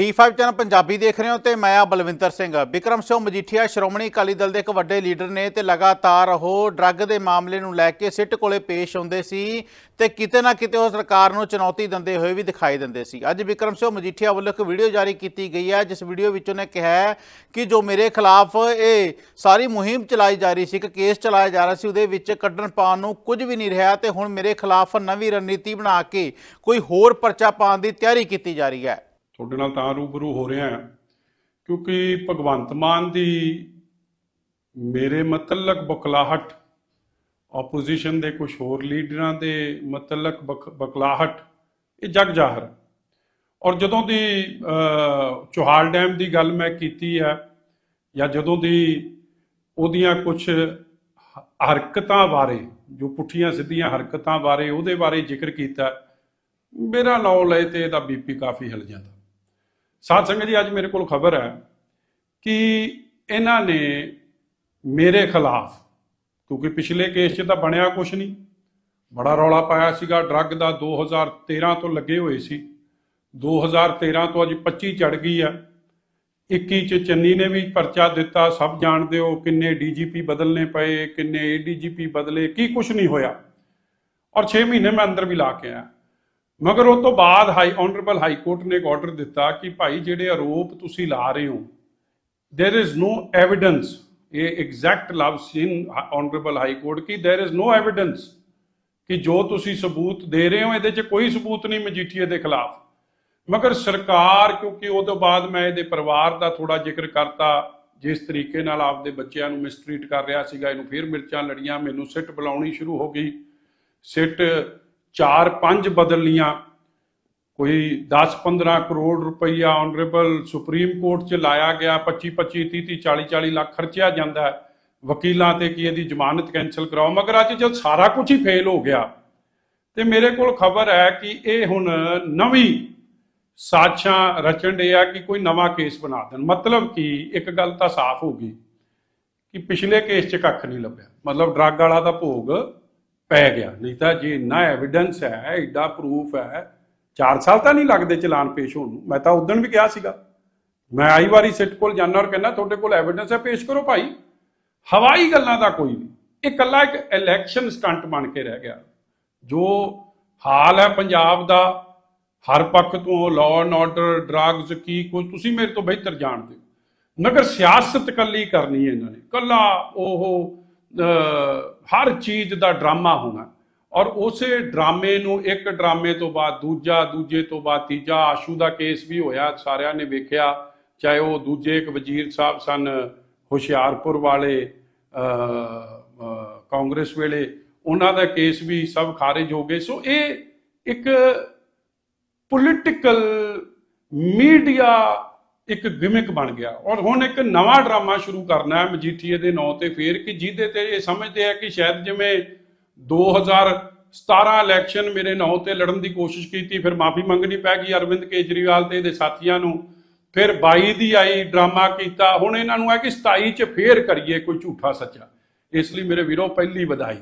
D5 channel Punjabi ਦੇਖ ਰਹੇ ਹੋ ਤੇ ਮੈਂ ਆ ਬਲਵਿੰਦਰ ਸਿੰਘ। ਵਿਕਰਮ ਸਿੰਘ ਮਜੀਠੀਆ, ਸ਼੍ਰੋਮਣੀ ਅਕਾਲੀ ਦਲ ਦੇ ਇੱਕ ਵੱਡੇ ਲੀਡਰ ਨੇ ਤੇ ਲਗਾਤਾਰ ਉਹ ਡਰੱਗ ਦੇ ਮਾਮਲੇ ਨੂੰ ਲੈ ਕੇ ਸਿੱਟ ਕੋਲੇ ਪੇਸ਼ ਹੁੰਦੇ ਸੀ ਤੇ ਕਿਤੇ ਨਾ ਕਿਤੇ ਉਹ ਸਰਕਾਰ ਨੂੰ ਚੁਣੌਤੀ ਦਿੰਦੇ ਹੋਏ ਵੀ ਦਿਖਾਈ ਦਿੰਦੇ ਸੀ। ਅੱਜ ਵਿਕਰਮ ਸਿੰਘ ਮਜੀਠੀਆ ਵੱਲੋਂ ਇੱਕ ਵੀਡੀਓ ਜਾਰੀ ਕੀਤੀ ਗਈ ਹੈ, ਜਿਸ ਵੀਡੀਓ ਵਿੱਚ ਉਹਨੇ ਕਿਹਾ ਕਿ ਜੋ ਮੇਰੇ ਖਿਲਾਫ ਇਹ ਸਾਰੀ ਮੁਹਿੰਮ ਚਲਾਈ ਜਾ ਰਹੀ ਸੀ, ਇੱਕ ਕੇਸ ਚਲਾਇਆ ਜਾ ਰਿਹਾ ਸੀ, ਉਹਦੇ ਵਿੱਚ ਕੱਢਣ ਪਾਉਣ ਨੂੰ ਕੁਝ ਵੀ ਨਹੀਂ ਰਿਹਾ ਤੇ ਹੁਣ ਮੇਰੇ ਖਿਲਾਫ ਨਵੀਂ ਰਣਨੀਤੀ ਬਣਾ ਕੇ ਕੋਈ ਹੋਰ ਪਰਚਾ ਪਾਉਣ ਦੀ ਤਿਆਰੀ ਕੀਤੀ ਜਾ ਰਹੀ ਹੈ। ਤੁਹਾਡੇ ਨਾਲ ਤਾਂ ਰੂਬਰੂ ਹੋ ਰਿਹਾ ਕਿਉਂਕਿ ਭਗਵੰਤ ਮਾਨ ਦੀ ਮੇਰੇ ਮਤਲਕ ਬਕਲਾਹਟ ਆਪੋਜੀਸ਼ਨ ਦੇ ਕੁਝ ਹੋਰ ਲੀਡਰਾਂ ਦੇ ਮਤਲਕ ਬਕ- ਬਕਲਾਹਟ ਇਹ ਜਗ ਜਾਹਰ ਔਰ ਜਦੋਂ ਦੀ ਅਹ, ਚੋਹਾਲ ਡੈਮ ਦੀ ਗੱਲ ਮੈਂ ਕੀਤੀ ਹੈ ਜਾਂ ਜਦੋਂ ਦੀ ਉਹਦੀਆਂ ਕੁਝ ਹਰਕਤਾਂ ਬਾਰੇ ਜੋ ਪੁੱਠੀਆਂ ਸਿੱਧੀਆਂ ਹਰਕਤਾਂ ਬਾਰੇ ਉਹਦੇ ਬਾਰੇ ਜ਼ਿਕਰ ਕੀਤਾ ਮੇਰਾ ਨਾਮ ਲਏ ਤੇ ਇਹਦਾ ਬੀਪੀ ਕਾਫੀ ਹਿਲ ਜਾਂਦਾ। ਸਾਧ ਸੰਗਤ ਜੀ, ਅੱਜ ਮੇਰੇ ਕੋਲ ਖਬਰ ਹੈ ਕਿ ਇਹਨਾਂ ਨੇ ਮੇਰੇ ਖਿਲਾਫ, ਕਿਉਂਕਿ ਪਿਛਲੇ ਕੇਸ 'ਚ ਤਾਂ ਬਣਿਆ ਕੁਝ ਨਹੀਂ, ਬੜਾ ਰੌਲਾ ਪਾਇਆ ਸੀਗਾ। ਡਰੱਗ ਦਾ 2013 ਤੋਂ ਲੱਗੇ ਹੋਏ ਸੀ। 2013 ਤੋਂ ਅੱਜ 25 ਚੜ ਗਈ ਆ। 21 ਚ ਚੰਨੀ ਨੇ ਵੀ ਪਰਚਾ ਦਿੱਤਾ। ਸਭ ਜਾਣਦੇ ਹੋ ਕਿੰਨੇ ਡੀਜੀਪੀ ਬਦਲਨੇ ਪਏ, ਕਿੰਨੇ ਏਡੀਜੀਪੀ ਬਦਲੇ, ਕੀ ਕੁਝ ਨਹੀਂ ਹੋਇਆ। ਔਰ 6 ਮਹੀਨੇ ਮੈਂ ਅੰਦਰ ਵੀ ਲਾ ਕੇ ਆਇਆ। ਮਗਰ ਉਹ ਤੋਂ ਬਾਅਦ ਹਾਈ ਆਨਰੇਬਲ ਹਾਈ ਕੋਰਟ ਨੇ ਇੱਕ ਆਰਡਰ ਦਿੱਤਾ ਕਿ ਭਾਈ ਜਿਹੜੇ ਆਰੋਪ ਤੁਸੀਂ ਲਾ ਰਹੇ ਹੋ, there is no evidence, ਇਹ ਐਗਜ਼ੈਕਟ ਲਫ਼ਜ਼ ਇਨ ਆਨਰੇਬਲ ਹਾਈ ਕੋਰਟ ਕਿ, there is no evidence ਕਿ ਜੋ ਤੁਸੀਂ ਸਬੂਤ ਦੇ ਰਹੇ ਹੋ, ਇਹਦੇ 'ਚ ਕੋਈ ਸਬੂਤ ਨਹੀਂ ਮਜੀਠੀਏ ਦੇ ਖਿਲਾਫ। ਮਗਰ ਸਰਕਾਰ, ਕਿਉਂਕਿ ਉਹ ਤੋਂ ਬਾਅਦ ਮੈਂ ਇਹਦੇ ਪਰਿਵਾਰ ਦਾ ਥੋੜਾ ਜ਼ਿਕਰ ਕਰਤਾ, ਜਿਸ ਤਰੀਕੇ ਨਾਲ ਆਪਦੇ ਬੱਚਿਆਂ ਨੂੰ ਮਿਸਟ੍ਰੀਟ ਕਰ ਰਿਹਾ ਸੀਗਾ, ਇਹਨੂੰ ਫਿਰ ਮਿਰਚਾਂ ਲੜੀਆਂ, ਮੈਨੂੰ ਸਿੱਟ ਬੁਲਾਉਣੀ ਸ਼ੁਰੂ ਹੋ ਗਈ। ਸਿੱਟ 4-5 ਬਦਲ ਲੀਆਂ ਕੋਈ 10-15 ਕਰੋੜ ਰੁਪਈਆ ਆਨਰੇਬਲ ਸੁਪਰੀਮ ਕੋਰਟ 'ਚ ਲਾਇਆ ਗਿਆ 25-25 30-30 40-40 ਲੱਖ ਖਰਚਿਆ ਜਾਂਦਾ ਹੈ। ਵਕੀਲਾਂ ਤੇ ਕੀ ਇਹਦੀ ਜ਼ਮਾਨਤ ਕੈਨਸਲ ਕਰਾਓ? ਮਗਰ ਅੱਜ ਜਦ ਸਾਰਾ ਕੁਝ ਹੀ ਫੇਲ ਹੋ ਗਿਆ, ਤੇ ਮੇਰੇ ਕੋਲ ਖਬਰ ਹੈ ਕਿ ਇਹ ਹੁਣ ਨਵੀਂ ਸਾਜ਼ਿਸ਼ਾਂ ਰਚਣ ਦੇ ਆ ਕਿ ਕੋਈ ਨਵਾਂ ਕੇਸ ਬਣਾ ਦੇਣ। ਮਤਲਬ ਕਿ ਇੱਕ ਗੱਲ ਤਾਂ ਸਾਫ਼ ਹੋ ਗਈ ਕਿ ਪਿਛਲੇ ਕੇਸ 'ਚ ਕੱਖ ਨਹੀਂ ਲੱਭਿਆ। ਮਤਲਬ ਡਰੱਗ ਵਾਲਾ ਦਾ ਭੋਗ ਪੈ ਗਿਆ। ਨਹੀਂ ਤਾਂ ਜੇ ਇੰਨਾ ਐਵੀਡੈਂਸ ਹੈ ਐਡਾ ਪ੍ਰੂਫ ਹੈ 4 ਸਾਲ ਤਾਂ ਨਹੀਂ ਲੱਗਦੇ ਚਲਾਨ ਪੇਸ਼ ਹੋਣ ਨੂੰ। ਮੈਂ ਤਾਂ ਉਦੋਂ ਵੀ ਕਿਹਾ ਸੀਗਾ। ਮੈਂ ਆਈ ਵਾਰੀ ਸਿੱਟ ਕੋਲ ਜਾਣਾ ਔਰ ਕਹਿੰਦਾ, ਤੁਹਾਡੇ ਕੋਲ ਐਵੀਡੈਂਸ ਹੈ, ਪੇਸ਼ ਕਰੋ ਭਾਈ। ਹਵਾਈ ਗੱਲਾਂ ਦਾ ਕੋਈ ਨਹੀਂ। ਇਹ ਕੱਲਾ ਇੱਕ ਇਲੈਕਸ਼ਨ ਸਟੰਟ ਬਣ ਕੇ ਰਹਿ ਗਿਆ। ਜੋ ਹਾਲ ਹੈ ਪੰਜਾਬ ਦਾ, ਹਰ ਪੱਖ ਤੋਂ ਲਾਅ ਐਂਡ ਆਰਡਰ ਡਰੱਗਸ ਕੀ ਕੁਝ ਤੁਸੀਂ ਮੇਰੇ ਤੋਂ ਬਿਹਤਰ ਜਾਣਦੇ ਹੋ। ਮਗਰ ਸਿਆਸਤ ਕੱਲੀ ਕਰਨੀ ਹੈ ਇਹਨਾਂ ਨੇ। ਕੱਲਾ ਉਹ ਹਰ ਚੀਜ਼ ਦਾ ਡਰਾਮਾ ਹੋਣਾ। ਔਰ ਉਸੇ ਡਰਾਮੇ ਨੂੰ, ਇੱਕ ਡਰਾਮੇ ਤੋਂ ਬਾਅਦ ਦੂਜਾ, ਦੂਜੇ ਤੋਂ ਬਾਅਦ ਤੀਜਾ, ਆਸ਼ੂ ਦਾ ਕੇਸ ਵੀ ਹੋਇਆ, ਸਾਰਿਆਂ ਨੇ ਵੇਖਿਆ। ਚਾਹੇ ਉਹ ਦੂਜੇ ਇੱਕ ਵਜ਼ੀਰ ਸਾਹਿਬ ਸਨ, ਹੁਸ਼ਿਆਰਪੁਰ ਵਾਲੇ ਕਾਂਗਰਸ ਵੇਲੇ, ਉਹਨਾਂ ਦਾ ਕੇਸ ਵੀ ਸਭ ਖਾਰਿਜ ਹੋ ਗਏ। ਸੋ ਇਹ ਇੱਕ ਪੋਲਿਟੀਕਲ ਮੀਡੀਆ ਇੱਕ ਗਿਮਿਕ ਬਣ ਗਿਆ। ਔਰ ਹੁਣ ਇੱਕ ਨਵਾਂ ਡਰਾਮਾ ਸ਼ੁਰੂ ਕਰਨਾ ਹੈ ਮਜੀਠੀਏ ਦੇ ਨਾਂ ਤੇ ਫੇਰ, ਕਿ ਜਿਹਦੇ ਤੇ ਇਹ ਸਮਝਦੇ ਆ ਕਿ ਸ਼ਾਇਦ ਜਿਵੇਂ 2017 ਇਲੈਕਸ਼ਨ ਮੇਰੇ ਨਾਂ ਤੇ ਲੜਨ ਦੀ ਕੋਸ਼ਿਸ਼ ਕੀਤੀ, ਫਿਰ ਮਾਫੀ ਮੰਗਣੀ ਪੈ ਗਈ ਅਰਵਿੰਦ ਕੇਜਰੀਵਾਲ ਤੇ ਇਹਦੇ ਸਾਥੀਆਂ ਨੂੰ। ਫਿਰ 22 ਦੀ ਆਈ ਡਰਾਮਾ ਕੀਤਾ। ਹੁਣ ਇਹਨਾਂ ਨੂੰ ਹੈ ਕਿ 27 ਚ ਫੇਰ ਕਰੀਏ ਕੋਈ ਝੂਠਾ ਸੱਚਾ। ਇਸ ਲਈ ਮੇਰੇ ਵੀਰੋ ਪਹਿਲੀ ਵਧਾਈ।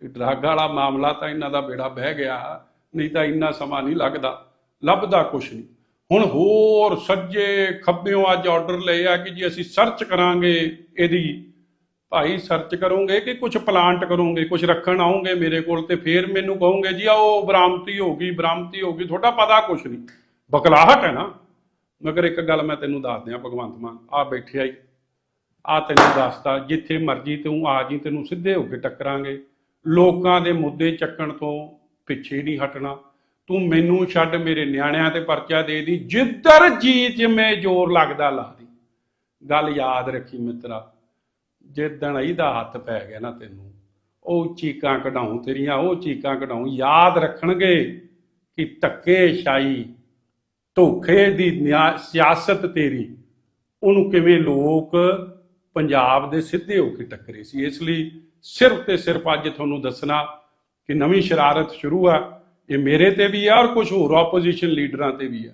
ਕਿ ਡਰੱਗ ਵਾਲਾ ਮਾਮਲਾ ਤਾਂ ਇਹਨਾਂ ਦਾ ਬੇੜਾ ਬਹਿ ਗਿਆ, ਨਹੀਂ ਤਾਂ ਇੰਨਾ ਸਮਾਂ ਨਹੀਂ ਲੱਗਦਾ। ਲੱਭਦਾ ਕੁਛ ਨਹੀਂ। ਹੁਣ ਹੋਰ ਸੱਜੇ ਖੱਬਿਓਂ ਅੱਜ ਆਰਡਰ ਲਏ ਆ ਕਿ ਜੀ ਅਸੀਂ ਸਰਚ ਕਰਾਂਗੇ ਇਹਦੀ। ਭਾਈ ਸਰਚ ਕਰੋਗੇ ਕਿ ਕੁਝ ਪਲਾਂਟ ਕਰੋਗੇ ਕੁਝ ਰੱਖਣ ਆਉਂਗੇ ਮੇਰੇ ਕੋਲ ਤੇ ਫੇਰ ਮੈਨੂੰ ਕਹੋਗੇ, ਜੀ ਆ ਉਹ ਬਰਾਮਤੀ ਹੋ ਗਈ, ਬਰਾਮਤੀ ਹੋ ਗਈ, ਤੁਹਾਡਾ ਪਤਾ ਕੁਛ ਨਹੀਂ। ਬਕਲਾਹਟ ਹੈ ਨਾ। ਮਗਰ ਇੱਕ ਗੱਲ ਮੈਂ ਤੈਨੂੰ ਦੱਸ ਦਿਆਂ ਭਗਵੰਤ ਮਾਨ, ਆ ਬੈਠਿਆ ਹੀ ਆ ਤੈਨੂੰ ਦੱਸਦਾ, ਜਿੱਥੇ ਮਰਜ਼ੀ ਤੂੰ ਆ ਜੀ, ਤੈਨੂੰ ਸਿੱਧੇ ਹੋ ਕੇ ਟੱਕਰਾਂਗੇ। ਲੋਕਾਂ ਦੇ ਮੁੱਦੇ ਚੱਕਣ ਤੋਂ ਪਿੱਛੇ ਨਹੀਂ ਹਟਣਾ। ਤੂੰ ਮੈਨੂੰ ਛੱਡ ਮੇਰੇ ਨਿਆਣਿਆਂ ਤੇ ਪਰਚਾ ਦੇ ਦੀ, ਜਿੱਧਰ ਜੀ ਜਿਵੇਂ ਜ਼ੋਰ ਲੱਗਦਾ ਲਾ ਦੀ। ਗੱਲ ਯਾਦ ਰੱਖੀ ਮਿੱਤਰਾ ਜਿੱਦਣ ਇਹਦਾ ਹੱਥ ਪੈ ਗਿਆ ਨਾ ਤੈਨੂੰ, ਉਹ ਚੀਕਾਂ ਕਢਾਉਂ ਤੇਰੀਆਂ, ਉਹ ਚੀਕਾਂ ਕਢਾਉਂ, ਯਾਦ ਰੱਖਣਗੇ ਕਿ ਧੱਕੇ ਸ਼ਾਹੀ ਧੋਖੇ ਦੀ ਨਿਆ- ਸਿਆਸਤ ਤੇਰੀ। ਉਹਨੂੰ ਕਿਵੇਂ ਲੋਕ ਪੰਜਾਬ ਦੇ ਸਿੱਧੇ ਹੋ ਕੇ ਟੱਕਰੇ ਸੀ, ਇਸ ਲਈ ਸਿਰਫ ਤੇ ਸਿਰਫ ਅੱਜ ਤੁਹਾਨੂੰ ਦੱਸਣਾ ਕਿ ਨਵੀਂ ਸ਼ਰਾਰਤ ਸ਼ੁਰੂ ਆ। ਇਹ ਮੇਰੇ ਤੇ ਵੀ ਆ ਔਰ ਕੁਝ ਹੋਰ ਆਪੋਜੀਸ਼ਨ ਲੀਡਰਾਂ ਤੇ ਵੀ ਆ।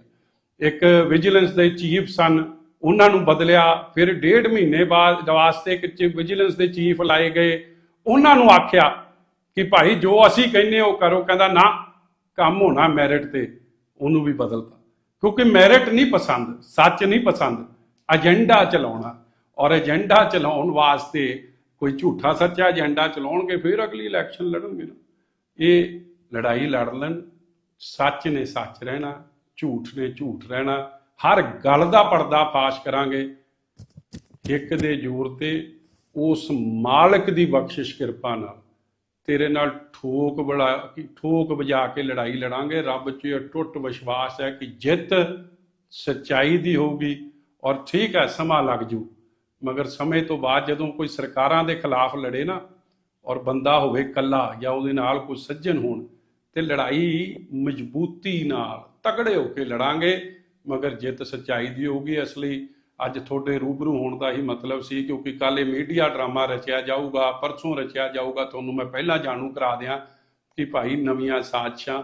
ਇੱਕ ਵਿਜੀਲੈਂਸ ਦੇ ਚੀਫ ਸਨ, ਉਹਨਾਂ ਨੂੰ ਬਦਲਿਆ, ਫਿਰ ਡੇਢ ਮਹੀਨੇ ਬਾਅਦ ਵਾਸਤੇ ਇੱਕ ਵਿਜੀਲੈਂਸ ਦੇ ਚੀਫ ਲਾਏ ਗਏ। ਉਹਨਾਂ ਨੂੰ ਆਖਿਆ ਕਿ ਭਾਈ ਜੋ ਅਸੀਂ ਕਹਿੰਨੇ ਉਹ ਕਰੋ, ਕਹਿੰਦਾ ਨਾ, ਕੰਮ ਹੋਣਾ ਮੈਰਿਟ ਤੇ, ਉਹਨੂੰ ਵੀ ਬਦਲਤਾ। ਕਿਉਂਕਿ ਮੈਰਿਟ ਨਹੀਂ ਪਸੰਦ, ਸੱਚ ਨਹੀਂ ਪਸੰਦ ਏਜੰਡਾ ਚਲਾਉਣਾ। ਔਰ ਏਜੰਡਾ ਚਲਾਉਣ ਵਾਸਤੇ ਕੋਈ ਝੂਠਾ ਸੱਚਾ ਏਜੰਡਾ ਚਲਾਉਣਗੇ, ਫਿਰ ਅਗਲੀ ਇਲੈਕਸ਼ਨ ਲੜਨਗੇ ਨਾ। ਇਹ ਲੜਾਈ ਲੜ ਲੈਣ, ਸੱਚ ਨੇ ਸੱਚ ਰਹਿਣਾ, ਝੂਠ ਨੇ ਝੂਠ ਰਹਿਣਾ, ਹਰ ਗੱਲ ਦਾ ਪਰਦਾ ਫਾਸ਼ ਕਰਾਂਗੇ। ਇੱਕ ਦੇ ਜ਼ੋਰ ਤੇ ਉਸ ਮਾਲਕ ਦੀ ਬਖਸ਼ਿਸ਼ ਕਿਰਪਾ ਨਾਲ। ਤੇਰੇ ਨਾਲ ਠੋਕ ਬੜਾ ਠੋਕ ਵਜਾ ਕੇ ਲੜਾਈ ਲੜਾਂਗੇ। ਰੱਬ 'ਚ ਇਹ ਟੁੱਟ ਵਿਸ਼ਵਾਸ ਹੈ ਕਿ ਜਿੱਤ ਸੱਚਾਈ ਦੀ ਹੋਊਗੀ ਔਰ ਠੀਕ ਹੈ, ਸਮਾਂ ਲੱਗ ਜੂ। ਮਗਰ ਸਮੇਂ ਤੋਂ ਬਾਅਦ ਜਦੋਂ ਕੋਈ ਸਰਕਾਰਾਂ ਦੇ ਖਿਲਾਫ ਲੜੇ ਨਾ ਔਰ ਬੰਦਾ ਹੋਵੇ ਕੱਲਾ ਜਾਂ ਉਹਦੇ ਨਾਲ ਕੋਈ ਸੱਜਣ ਹੋਣ ਤੇ ਲੜਾਈ ਮਜ਼ਬੂਤੀ ਨਾਲ ਤਕੜੇ ਹੋ ਕੇ ਲੜਾਂਗੇ, ਮਗਰ ਜਿੱਤ ਸੱਚਾਈ ਦੀ ਹੋਊਗੀ ਇਸ ਲਈ ਅੱਜ ਤੁਹਾਡੇ ਰੂਬਰੂ ਹੋਣ ਦਾ ਹੀ ਮਤਲਬ ਸੀ, ਕਿਉਂਕਿ ਕੱਲ ਇਹ ਮੀਡੀਆ ਡਰਾਮਾ ਰਚਿਆ ਜਾਊਗਾ, ਪਰਸੋਂ ਰਚਿਆ ਜਾਊਗਾ, ਤੁਹਾਨੂੰ ਮੈਂ ਪਹਿਲਾਂ ਜਾਣੂ ਕਰਾ ਦਿਆਂ ਕਿ ਭਾਈ ਨਵੀਆਂ ਸਾਜ਼ਿਸ਼ਾਂ,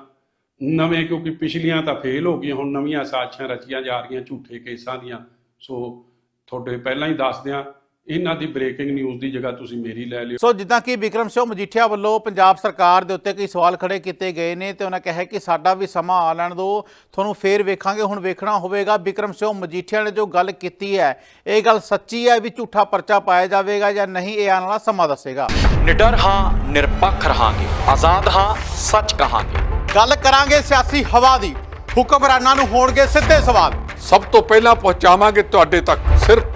ਨਵੇਂ ਕਿਉਂਕਿ ਪਿਛਲੀਆਂ ਤਾਂ ਫੇਲ ਹੋ ਗਈਆਂ, ਹੁਣ ਨਵੀਆਂ ਸਾਜ਼ਿਸ਼ਾਂ ਰਚੀਆਂ ਜਾ ਰਹੀਆਂ ਝੂਠੇ ਕੇਸਾਂ ਦੀਆਂ, ਸੋ ਤੁਹਾਡੇ ਪਹਿਲਾਂ ਹੀ ਦੱਸ ਦਿਆਂ ਇਹਨਾਂ ਦੀ ਬ੍ਰੇਕਿੰਗ ਨਿਊਜ਼ ਦੀ ਜਗ੍ਹਾ ਤੁਸੀਂ ਮੇਰੀ ਲੈ ਲਿਓ। ਸੋ ਜਿੱਦਾਂ ਕਿ ਵਿਕਰਮ ਸਿੰਘ ਮਜੀਠੀਆ ਵੱਲੋਂ ਪੰਜਾਬ ਸਰਕਾਰ ਦੇ ਉੱਤੇ ਕਈ ਸਵਾਲ ਖੜੇ ਕੀਤੇ ਗਏ ਨੇ ਤੇ ਉਹਨਾਂ ਕਿਹਾ ਕਿ ਸਾਡਾ ਵੀ ਸਮਾਂ ਆ ਲੈਣ ਦਿਓ ਤੁਹਾਨੂੰ ਫੇਰ ਵੇਖਾਂਗੇ ਹੁਣ ਵੇਖਣਾ ਹੋਵੇਗਾ। ਵਿਕਰਮ ਸਿੰਘ ਮਜੀਠੀਆ ਨੇ ਜੋ ਗੱਲ ਕੀਤੀ ਹੈ ਇਹ ਗੱਲ ਸੱਚੀ ਹੈ ਵੀ ਝੂਠਾ ਪਰਚਾ ਪਾਇਆ ਜਾਵੇਗਾ ਜਾਂ ਨਹੀਂ ਇਹ ਆਉਣ ਵਾਲਾ ਸਮਾਂ ਦੱਸੇਗਾ। ਨਿਡਰ ਹਾਂ ਨਿਰਪੱਖ ਰਹਾਂਗੇ। ਆਜ਼ਾਦ ਹਾਂ ਸੱਚ ਕਹਾਂਗੇ। ਗੱਲ ਕਰਾਂਗੇ ਸਿਆਸੀ ਹਵਾ ਦੀ। ਹੁਕਮਰਾਨਾਂ ਨੂੰ ਹੋਣਗੇ ਸਿੱਧੇ ਸਵਾਲ। ਸਭ ਤੋਂ ਪਹਿਲਾਂ ਪਹੁੰਚਾਵਾਂਗੇ ਤੁਹਾਡੇ ਤੱਕ ਸਿਰਫ